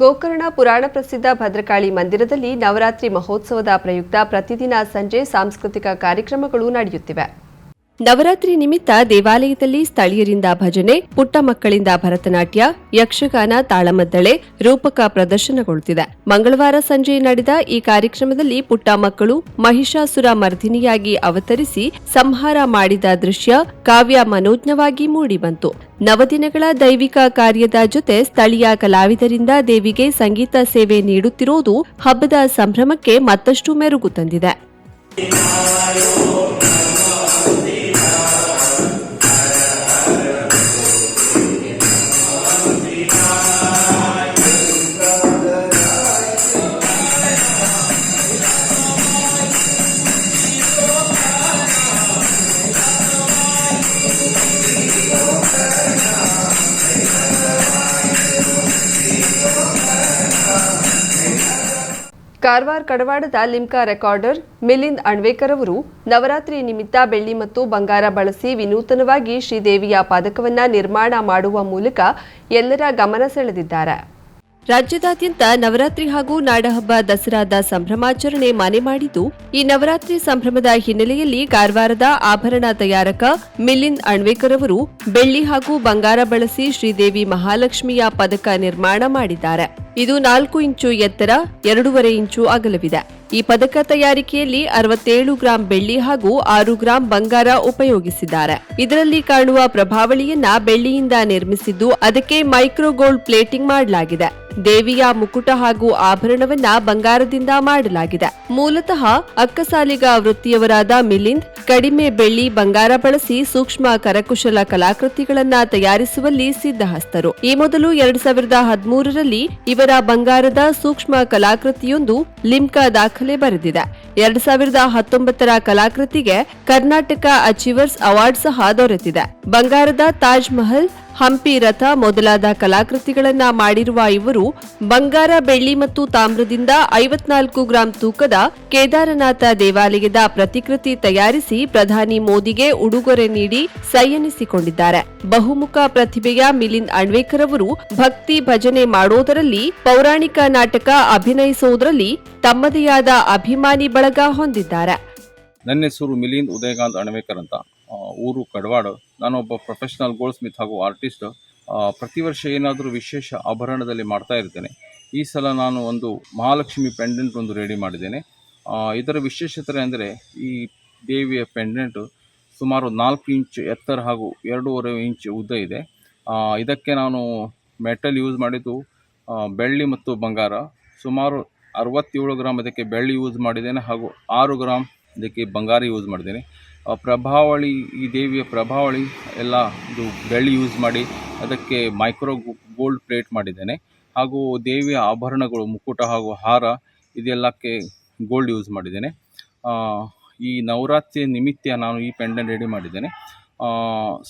ಗೋಕರ್ಣ ಪುರಾಣ ಪ್ರಸಿದ್ಧ ಭದ್ರಕಾಳಿ ಮಂದಿರದಲ್ಲಿ ನವರಾತ್ರಿ ಮಹೋತ್ಸವದ ಪ್ರಯುಕ್ತ ಪ್ರತಿದಿನ ಸಂಜೆ ಸಾಂಸ್ಕೃತಿಕ ಕಾರ್ಯಕ್ರಮಗಳು ನಡೆಯುತ್ತಿವೆ. ನವರಾತ್ರಿ ನಿಮಿತ್ತ ದೇವಾಲಯದಲ್ಲಿ ಸ್ಥಳೀಯರಿಂದ ಭಜನೆ, ಪುಟ್ಟ ಮಕ್ಕಳಿಂದ ಭರತನಾಟ್ಯ, ಯಕ್ಷಗಾನ, ತಾಳಮದ್ದಳೆ ರೂಪಕ ಪ್ರದರ್ಶನಗೊಳ್ಳುತ್ತಿದೆ. ಮಂಗಳವಾರ ಸಂಜೆ ನಡೆದ ಈ ಕಾರ್ಯಕ್ರಮದಲ್ಲಿ ಪುಟ್ಟ ಮಕ್ಕಳು ಮಹಿಷಾಸುರ ಮರ್ದಿನಿಯಾಗಿ ಅವತರಿಸಿ ಸಂಹಾರ ಮಾಡಿದ ದೃಶ್ಯ ಕಾವ್ಯ ಮನೋಜ್ಞವಾಗಿ ಮೂಡಿಬಂತು. ನವದಿನಗಳ ದೈವಿಕ ಕಾರ್ಯದ ಜೊತೆ ಸ್ಥಳೀಯ ಕಲಾವಿದರಿಂದ ದೇವಿಗೆ ಸಂಗೀತ ಸೇವೆ ನೀಡುತ್ತಿರುವುದು ಹಬ್ಬದ ಸಂಭ್ರಮಕ್ಕೆ ಮತ್ತಷ್ಟು ಮೆರುಗು ತಂದಿದೆ. ಕಾರವಾರ ಕಡವಾಡದ ಲಿಮ್ಕಾ ರೆಕಾರ್ಡರ್ ಮಿಲಿಂದ್ ಅಣ್ವೇಕರ್ ಅವರು ನವರಾತ್ರಿ ನಿಮಿತ್ತ ಬೆಳ್ಳಿ ಮತ್ತು ಬಂಗಾರ ಬಳಸಿ ವಿನೂತನವಾಗಿ ಶ್ರೀದೇವಿಯ ಪದಕವನ್ನ ನಿರ್ಮಾಣ ಮಾಡುವ ಮೂಲಕ ಎಲ್ಲರ ಗಮನ ಸೆಳೆದಿದ್ದಾರೆ. ರಾಜ್ಯದಾದ್ಯಂತ ನವರಾತ್ರಿ ಹಾಗೂ ನಾಡಹಬ್ಬ ದಸರಾದ ಸಂಭ್ರಮಾಚರಣೆ ಮನೆ ಮಾಡಿದ್ದು, ಈ ನವರಾತ್ರಿ ಸಂಭ್ರಮದ ಹಿನ್ನೆಲೆಯಲ್ಲಿ ಕಾರವಾರದ ಆಭರಣ ತಯಾರಕ ಮಿಲಿಂದ್ ಅಣ್ವೇಕರ್ ಅವರು ಬೆಳ್ಳಿ ಹಾಗೂ ಬಂಗಾರ ಬಳಸಿ ಶ್ರೀದೇವಿ ಮಹಾಲಕ್ಷ್ಮಿಯ ಪದಕ ನಿರ್ಮಾಣ ಮಾಡಿದ್ದಾರೆ. ಇದು ನಾಲ್ಕು ಇಂಚು ಎತ್ತರ, ಎರಡೂವರೆ ಇಂಚು ಅಗಲವಿದೆ. ಈ ಪದಕ ತಯಾರಿಕೆಯಲ್ಲಿ ಅರವತ್ತೇಳು ಗ್ರಾಂ ಬೆಳ್ಳಿ ಹಾಗೂ ಆರು ಗ್ರಾಂ ಬಂಗಾರ ಉಪಯೋಗಿಸಿದ್ದಾರೆ. ಇದರಲ್ಲಿ ಕಾಣುವ ಪ್ರಭಾವಳಿಯನ್ನ ಬೆಳ್ಳಿಯಿಂದ ನಿರ್ಮಿಸಿದ್ದು, ಅದಕ್ಕೆ ಮೈಕ್ರೋ ಗೋಲ್ಡ್ ಪ್ಲೇಟಿಂಗ್ ಮಾಡಲಾಗಿದೆ. ದೇವಿಯ ಮುಕುಟ ಹಾಗೂ ಆಭರಣವನ್ನ ಬಂಗಾರದಿಂದ ಮಾಡಲಾಗಿದೆ. ಮೂಲತಃ ಅಕ್ಕಸಾಲಿಗ ವೃತ್ತಿಯವರಾದ ಮಿಲಿಂದ್ ಕಡಿಮೆ ಬೆಳ್ಳಿ ಬಂಗಾರ ಬಳಸಿ ಸೂಕ್ಷ್ಮ ಕರಕುಶಲ ಕಲಾಕೃತಿಗಳನ್ನ ತಯಾರಿಸುವಲ್ಲಿ ಸಿದ್ಧಹಸ್ತರು. ಈ ಮೊದಲು ಎರಡ್ ಸಾವಿರದ ಹದಿಮೂರರಲ್ಲಿ ಇವರ ಬಂಗಾರದ ಸೂಕ್ಷ್ಮ ಕಲಾಕೃತಿಯೊಂದು ಲಿಮ್ಕಾ ದಾಖಲೆ ಬರೆದಿದೆ. ಎರಡ್ ಸಾವಿರದ ಹತ್ತೊಂಬತ್ತರ ಕಲಾಕೃತಿಗೆ ಕರ್ನಾಟಕ ಅಚೀವರ್ಸ್ ಅವಾರ್ಡ್ ಸಹ ದೊರೆತಿದೆ. ಬಂಗಾರದ ತಾಜ್ ಮಹಲ್ ಹಂಪಿ ರಥ ಮೊದಲಾದ ಕಲಾಕೃತಿಗಳನ್ನ ಮಾಡಿರುವ ಇವರು ಬಂಗಾರ, ಬೆಳ್ಳಿ ಮತ್ತು ತಾಮ್ರದಿಂದ ಐವತ್ನಾಲ್ಕು ಗ್ರಾಂ ತೂಕದ ಕೇದಾರನಾಥ ದೇವಾಲಯದ ಪ್ರತಿಕೃತಿ ತಯಾರಿಸಿ ಪ್ರಧಾನಿ ಮೋದಿಗೆ ಉಡುಗೊರೆ ನೀಡಿ ಸೈಯನಿಸಿಕೊಂಡಿದ್ದಾರೆ. ಬಹುಮುಖ ಪ್ರತಿಭೆಯ ಮಿಲಿಂದ್ ಅಣ್ವೇಕರ್ ಅವರು ಭಕ್ತಿ ಭಜನೆ ಮಾಡೋದರಲ್ಲಿ, ಪೌರಾಣಿಕ ನಾಟಕ ಅಭಿನಯಿಸುವುದರಲ್ಲಿ ತಮ್ಮದೇ ಆದ ಅಭಿಮಾನಿ ಬಳಗ ಹೊಂದಿದ್ದಾರೆ. ನನ್ನ ಹೆಸರು ಮಿಲಿಂದ್ ಉದಯಕಾಂತ್ ಅಣವೇಕರ್ ಅಂತ. ಊರು ಕಡವಾಡ. ನಾನೊಬ್ಬ ಪ್ರೊಫೆಷ್ನಲ್ ಗೋಲ್ಡ್ ಸ್ಮಿತ್ ಹಾಗೂ ಆರ್ಟಿಸ್ಟ್ ಪ್ರತಿ ವರ್ಷ ಏನಾದರೂ ವಿಶೇಷ ಆಭರಣದಲ್ಲಿ ಮಾಡ್ತಾ ಇರ್ತೇನೆ. ಈ ಸಲ ನಾನು ಒಂದು ಮಹಾಲಕ್ಷ್ಮಿ ಪೆಂಡೆಂಟ್ ಒಂದು ರೆಡಿ ಮಾಡಿದ್ದೇನೆ. ಇದರ ವಿಶೇಷತೆ ಅಂದರೆ ಈ ದೇವಿಯ ಪೆಂಡೆಂಟ್ ಸುಮಾರು ನಾಲ್ಕು ಇಂಚ್ ಎತ್ತರ ಹಾಗೂ ಎರಡೂವರೆ ಇಂಚ್ ಉದ್ದ ಇದೆ. ಇದಕ್ಕೆ ನಾನು ಮೆಟಲ್ ಯೂಸ್ ಮಾಡಿದ್ದು ಬೆಳ್ಳಿ ಮತ್ತು ಬಂಗಾರ. ಸುಮಾರು ಅರವತ್ತೇಳು ಗ್ರಾಮ್ ಅದಕ್ಕೆ ಬೆಳ್ಳಿ ಯೂಸ್ ಮಾಡಿದ್ದೇನೆ ಹಾಗೂ ಆರು ಗ್ರಾಮ್ ಇದಕ್ಕೆ ಬಂಗಾರ ಯೂಸ್ ಮಾಡಿದ್ದೇನೆ. ಪ್ರಭಾವಳಿ, ಈ ದೇವಿಯ ಪ್ರಭಾವಳಿ ಎಲ್ಲ ಇದು ಬೆಳ್ಳಿ ಯೂಸ್ ಮಾಡಿ ಅದಕ್ಕೆ ಮೈಕ್ರೋ ಗೋಲ್ಡ್ ಪ್ಲೇಟ್ ಮಾಡಿದ್ದೇನೆ. ಹಾಗೂ ದೇವಿಯ ಆಭರಣಗಳು, ಮುಕುಟ ಹಾಗೂ ಹಾರ ಇದೆಲ್ಲಕ್ಕೆ ಗೋಲ್ಡ್ ಯೂಸ್ ಮಾಡಿದ್ದೇನೆ. ಈ ನವರಾತ್ರಿ ನಿಮಿತ್ತ ನಾನು ಈ ಪೆಂಡೆಂಟ್ ರೆಡಿ ಮಾಡಿದ್ದೇನೆ.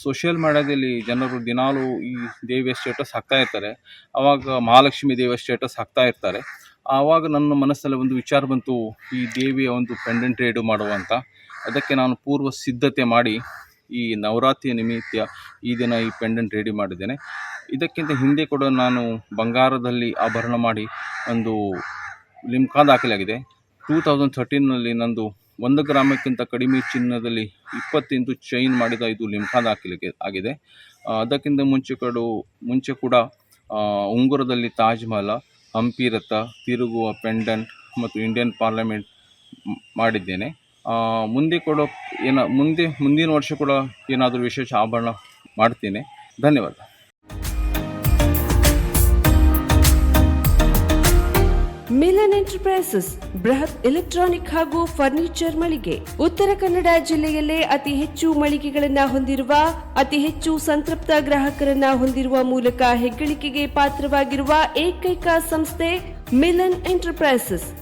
ಸೋಷಿಯಲ್ ಮೀಡಿಯಾದಲ್ಲಿ ಜನರು ದಿನಾಲೂ ಈ ದೇವಿಯ ಸ್ಟೇಟಸ್ ಹಾಕ್ತಾ ಇರ್ತಾರೆ. ಆವಾಗ ಮಹಾಲಕ್ಷ್ಮಿ ದೇವಿಯ ಸ್ಟೇಟಸ್ ಹಾಕ್ತಾ ಇರ್ತಾರೆ. ಆವಾಗ ನನ್ನ ಮನಸ್ಸಲ್ಲಿ ಒಂದು ವಿಚಾರ ಬಂತು, ಈ ದೇವಿಯ ಒಂದು ಪೆಂಡೆಂಟ್ ರೇಡು ಮಾಡುವಂತ ಅದಕ್ಕೆ ನಾನು ಪೂರ್ವ ಸಿದ್ಧತೆ ಮಾಡಿ ಈ ನವರಾತ್ರಿ ನಿಮಿತ್ತ ಈ ದಿನ ಈ ಪೆಂಡೆಂಟ್ ರೆಡಿ ಮಾಡಿದ್ದೇನೆ. ಇದಕ್ಕಿಂತ ಹಿಂದೆ ಕೂಡ ನಾನು ಬಂಗಾರದಲ್ಲಿ ಆಭರಣ ಮಾಡಿ ಒಂದು ಲಿಮ್ಕಾ ದಾಖಲಾಗಿದೆ. ಟೂ ತೌಸಂಡ್ ಥರ್ಟೀನಲ್ಲಿ ನಂದು ಒಂದು ಗ್ರಾಮಕ್ಕಿಂತ ಕಡಿಮೆ ಚಿನ್ನದಲ್ಲಿ ಇಪ್ಪತ್ತೆಂಟು ಚೈನ್ ಮಾಡಿದ ಇದು ಲಿಮ್ಕಾ ದಾಖಲೆಗೆ ಆಗಿದೆ. ಅದಕ್ಕಿಂತ ಮುಂಚೆ ಕಡು, ಮುಂಚೆ ಕೂಡ ಉಂಗುರದಲ್ಲಿ ತಾಜ್ ಮಹಲ ಹಂಪಿ ರಥ, ತಿರುಗುವ ಪೆಂಡೆಂಟ್ ಮತ್ತು ಇಂಡಿಯನ್ ಪಾರ್ಲಿಮೆಂಟ್ ಮಾಡಿದ್ದೇನೆ. ಮುಂದೆ ಕೊಡೋ ಏನ, ಮುಂದೆ, ಮುಂದಿನ ವರ್ಷ ಕೂಡ ಏನಾದರೂ ವಿಶೇಷ ಆಭರಣ ಮಾಡ್ತೀನಿ. ಧನ್ಯವಾದ. ಮಿಲನ್ ಎಂಟರ್ಪ್ರೈಸಸ್ ಬೃಹತ್ ಎಲೆಕ್ಟ್ರಾನಿಕ್ ಹಾಗೂ ಫರ್ನಿಚರ್ ಮಳಿಗೆ. ಉತ್ತರ ಕನ್ನಡ ಜಿಲ್ಲೆಯಲ್ಲೇ ಅತಿ ಹೆಚ್ಚು ಮಳಿಗೆಗಳನ್ನ ಹೊಂದಿರುವ, ಅತಿ ಹೆಚ್ಚು ಸಂತೃಪ್ತ ಗ್ರಾಹಕರನ್ನ ಹೊಂದಿರುವ ಮೂಲಕ ಹೆಗ್ಗಳಿಕೆಗೆ ಪಾತ್ರವಾಗಿರುವ ಏಕೈಕ ಸಂಸ್ಥೆ ಮಿಲನ್ ಎಂಟರ್ಪ್ರೈಸಸ್.